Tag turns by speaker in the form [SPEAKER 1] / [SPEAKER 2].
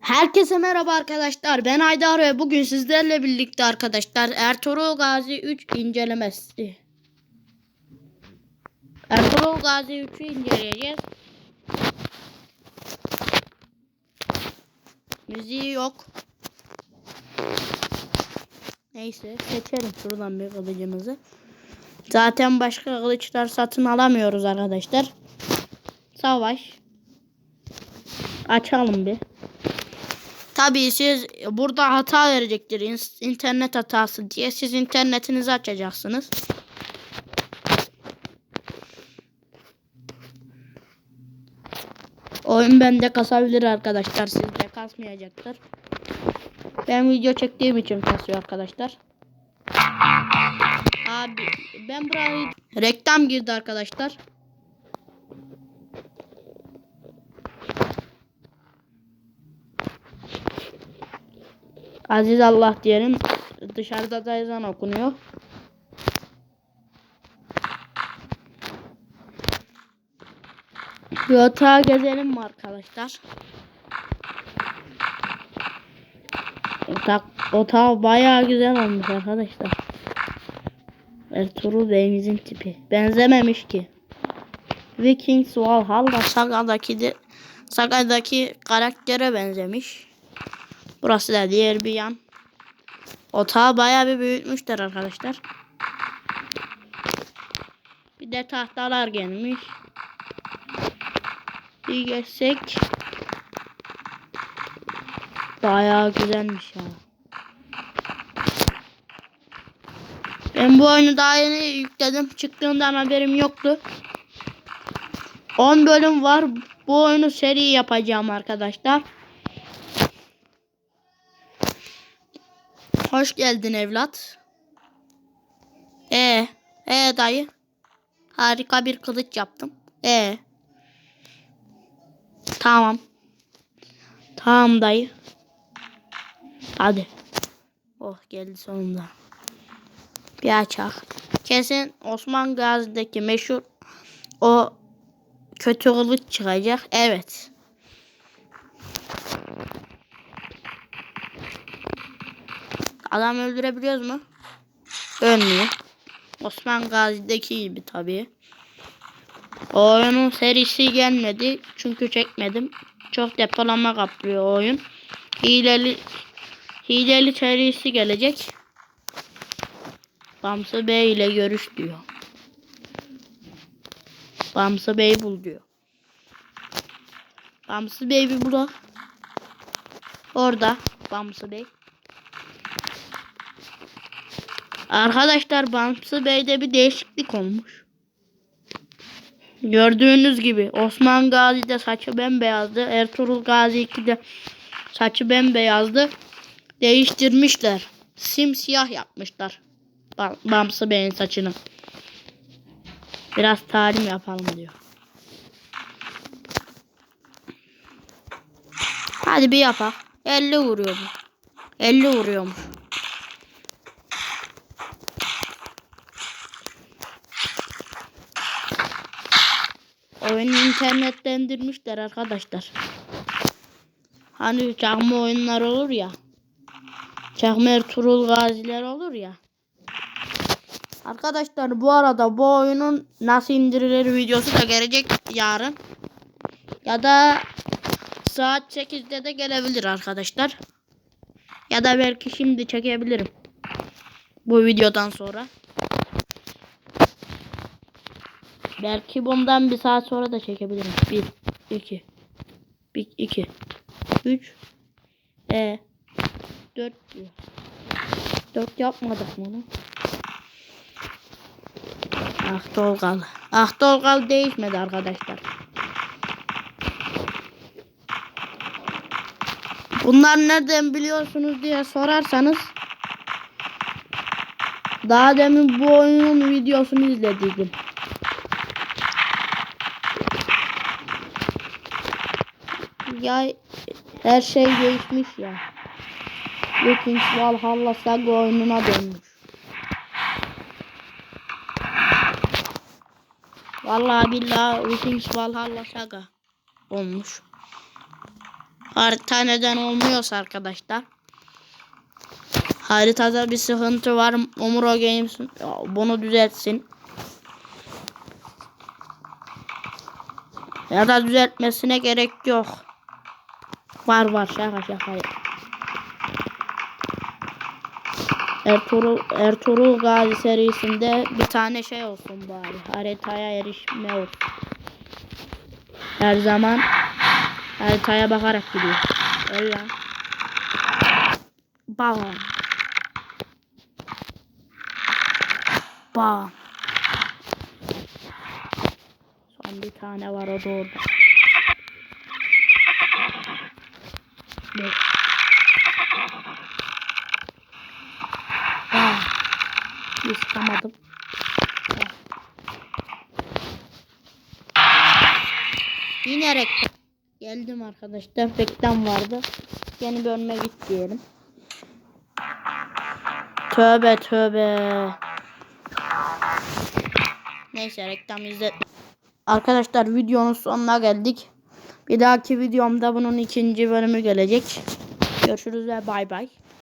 [SPEAKER 1] Herkese merhaba arkadaşlar. Ben Aydar ve bugün sizlerle birlikte arkadaşlar Ertuğrul Gazi 3 incelemesi. Ertuğrul Gazi 3'ü inceleyeceğiz. Müziği yok. Neyse seçelim şuradan bir kılıcımızı. Zaten başka kılıçlar satın alamıyoruz arkadaşlar. Savaş. Açalım bir. Tabii siz burada hata verecektir. İn- internet hatası diye. Siz internetinizi açacaksınız. Oyun bende kasabilir arkadaşlar. Sizde kasmayacaktır. Ben video çektiğim için kasıyor arkadaşlar. Abi ben burayı reklam girdi arkadaşlar. Aziz Allah diyelim. Dışarıda da ezan okunuyor. Yatağa gezelim mi arkadaşlar? Otak, otağı bayağı güzel olmuş arkadaşlar. Ertuğrul Bey'imizin tipi. Benzememiş ki. Vikings Valhalla Saga'daki de, Saga'daki karaktere benzemiş. Burası da diğer bir yan. Otağı bayağı bir büyütmüşler arkadaşlar. Bir de tahtalar gelmiş. Bir geçsek. Bayağı güzelmiş ya. Ben bu oyunu daha yeni yükledim. Çıktığından haberim yoktu. 10 bölüm var. Bu oyunu seri yapacağım arkadaşlar. Hoş geldin evlat. E, e dayı. Harika bir kılıç yaptım. E. Tamam. Tamam dayı. Hadi. Oh geldi sonunda. Bir açak. Kesin Osman Gazi'deki meşhur o kötü kılıç çıkacak. Evet. Adam öldürebiliyoruz mu? Ölmüyor. Osman Gazi'deki gibi tabii. Oyunun serisi gelmedi. Çünkü çekmedim. Çok depolama kaplıyor oyun. Hileli hileli serisi gelecek. Bamsı Bey ile görüş diyor. Bamsı Bey bul diyor. Bamsı Bey bir bula. Orada Bamsı Bey. Arkadaşlar Bamsı Bey'de bir değişiklik olmuş. Gördüğünüz gibi Osman Gazi'de saçı bembeyazdı. Ertuğrul Gazi 2'de saçı bembeyazdı. Değiştirmişler. Simsiyah yapmışlar. Ba- Bamsı Bey'in saçını. Biraz talim yapalım diyor. Hadi bir yapak. 50 vuruyor bu. 50 vuruyormuş. Oyunu internetlendirmişler arkadaşlar. Hani çakma oyunlar olur ya. Çakma Ertuğrul Gaziler olur ya. Arkadaşlar bu arada bu oyunun nasıl indirilir videosu da gelecek yarın. Ya da saat 8'de de gelebilir arkadaşlar. Ya da belki şimdi çekebilirim. Bu videodan sonra. Belki bundan bir saat sonra da çekebilirim. 1, 2, 1, 2, 3, e, 4 diyor. 4 yapmadık mı onu? Ah Dolgal. Ah Dolgal değişmedi arkadaşlar. Bunlar nereden biliyorsunuz diye sorarsanız daha demin bu oyunun videosunu izlediydim. Ya her şey değişmiş ya. Vikings Valhalla Saga oyununa dönmüş. Vallahi billahi Vikings Valhalla Saga olmuş. harita neden olmuyorsa arkadaşlar. Haritada bir sıkıntı var. Omuro Games bunu düzeltsin. Ya da düzeltmesine gerek yok. Var var şaka şaka. Ertuğrul, Ertuğrul Gazi serisinde bir tane şey olsun bari. Haritaya erişme olsun. Her zaman haritaya bakarak gidiyor. Öyle. Bam. Bam. Son bir tane var o da orada. Beş. Bam. Bir. Bam. Yine. Geldim arkadaşlar. Reklam vardı. Yeni bölüme git diyelim. Tövbe tövbe. Neyse reklam izlet. Arkadaşlar videonun sonuna geldik. Bir dahaki videomda bunun ikinci bölümü gelecek. Görüşürüz ve bay bay.